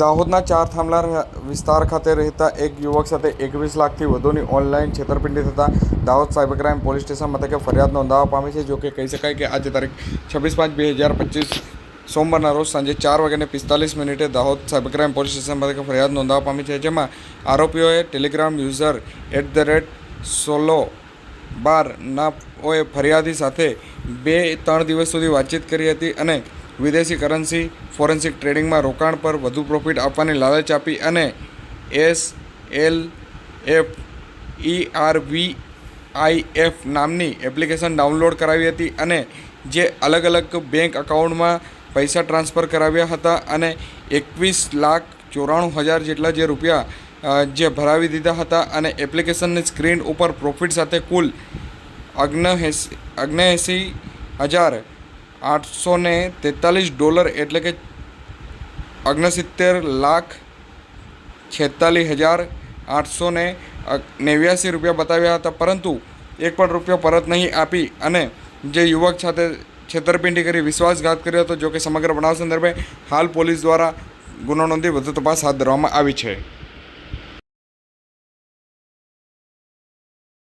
દાહોદના ચાર થાંભલા વિસ્તાર ખાતે રહેતા એક યુવક સાથે એકવીસ લાખથી વધુની ઓનલાઈન છેતરપિંડી થતાં Dahod cyber crime police station મથકે ફરિયાદ નોંધાવવા પામી છે. જો કે કહી શકાય કે આજે તારીખ છવ્વીસ પાંચ બે હજાર પચીસ સોમવારના રોજ સાંજે ચાર વાગ્યાને પિસ્તાલીસ મિનિટે Dahod cyber crime police station મથકે ફરિયાદ નોંધાવા પામી છે, જેમાં આરોપીઓએ Telegram user at the rate solo બારના ફરિયાદી સાથે બે ત્રણ દિવસ સુધી વાતચીત કરી હતી અને વિદેશી કરન્સી, ફોરેન્સિક ટ્રેડિંગમાં રોકાણ પર વધુ પ્રોફિટ આપવાની લાલચ આપી અને S L F E R V I F નામની એપ્લિકેશન ડાઉનલોડ કરાવી હતી અને જે અલગ અલગ બેંક અકાઉન્ટમાં પૈસા ટ્રાન્સફર કરાવ્યા હતા અને એકવીસ લાખ ચોરાણું હજાર જેટલા જે રૂપિયા જે ભરાવી દીધા હતા અને એપ્લિકેશનની સ્ક્રીન ઉપર પ્રોફિટ સાથે કુલ અગ્નએંસી અગ્નેએંસી હજાર આઠસો ને તેતાલીસ ડોલર એટલે કે ઓગણસિત્તેર લાખ છેતાલીસ હજાર આઠસો ને નેવ્યાસી રૂપિયા બતાવ્યા હતા. પરંતુ એક પણ રૂપિયો પરત નહીં આપી અને જે યુવક સાથે છેતરપિંડી કરી, વિશ્વાસઘાત કર્યો હતો, જો કે સમગ્ર બનાવ સંદર્ભે હાલ પોલીસ દ્વારા ગુનો નોંધી વધુ તપાસ હાથ ધરવામાં આવી છે.